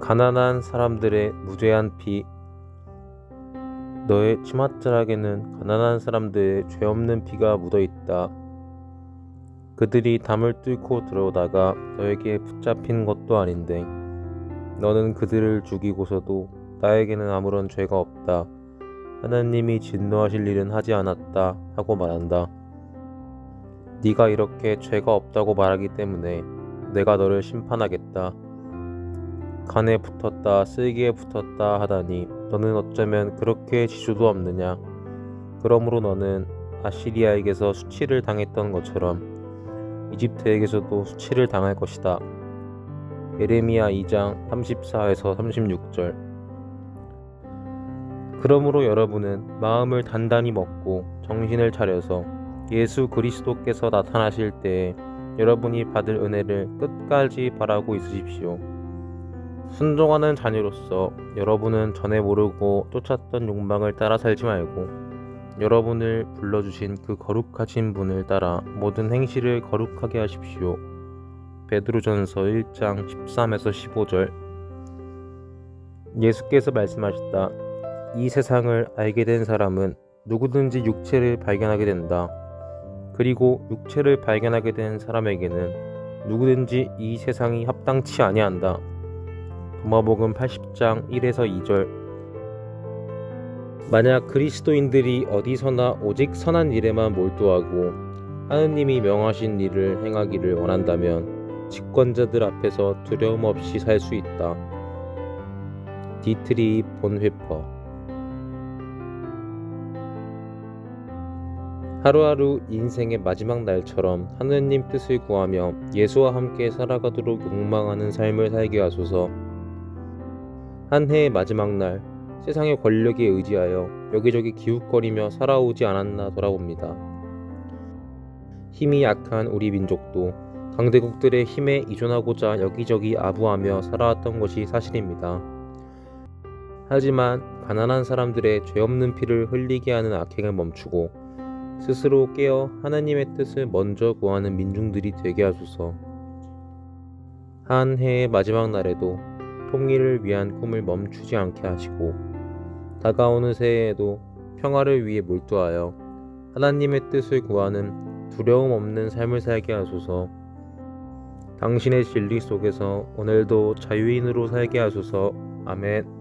가난한 사람들의 무죄한 피 너의 치맛자락에는 가난한 사람들의 죄 없는 피가 묻어 있다. 그들이 담을 뚫고 들어오다가 너에게 붙잡힌 것도 아닌데 너는 그들을 죽이고서도 나에게는 아무런 죄가 없다. 하나님이 진노하실 일은 하지 않았다 하고 말한다. 네가 이렇게 죄가 없다고 말하기 때문에 내가 너를 심판하겠다. 간에 붙었다 쓸기에 붙었다 하다니 너는 어쩌면 그렇게 지주도 없느냐? 그러므로 너는 아시리아에게서 수치를 당했던 것처럼 이집트에게서도 수치를 당할 것이다. 예레미야 2장 34에서 36절. 그러므로 여러분은 마음을 단단히 먹고 정신을 차려서 예수 그리스도께서 나타나실 때에 여러분이 받을 은혜를 끝까지 바라고 있으십시오. 순종하는 자녀로서 여러분은 전에 모르고 쫓았던 욕망을 따라 살지 말고 여러분을 불러주신 그 거룩하신 분을 따라 모든 행실을 거룩하게 하십시오. 베드로전서 1장 13에서 15절 예수께서 말씀하셨다. 이 세상을 알게 된 사람은 누구든지 육체를 발견하게 된다. 그리고 육체를 발견하게 된 사람에게는 누구든지 이 세상이 합당치 아니한다. 도마복음 80장 1에서 2절 만약 그리스도인들이 어디서나 오직 선한 일에만 몰두하고 하느님이 명하신 일을 행하기를 원한다면 집권자들 앞에서 두려움 없이 살 수 있다. 디트리 본회퍼 하루하루 인생의 마지막 날처럼 하느님 뜻을 구하며 예수와 함께 살아가도록 욕망하는 삶을 살게 하소서. 한 해의 마지막 날, 세상의 권력에 의지하여 여기저기 기웃거리며 살아오지 않았나 돌아봅니다. 힘이 약한 우리 민족도 강대국들의 힘에 의존하고자 여기저기 아부하며 살아왔던 것이 사실입니다. 하지만 가난한 사람들의 죄 없는 피를 흘리게 하는 악행을 멈추고 스스로 깨어 하나님의 뜻을 먼저 구하는 민중들이 되게 하소서. 한 해의 마지막 날에도 통일을 위한 꿈을 멈추지 않게 하시고 다가오는 새해에도 평화를 위해 몰두하여 하나님의 뜻을 구하는 두려움 없는 삶을 살게 하소서. 당신의 진리 속에서 오늘도 자유인으로 살게 하소서. 아멘.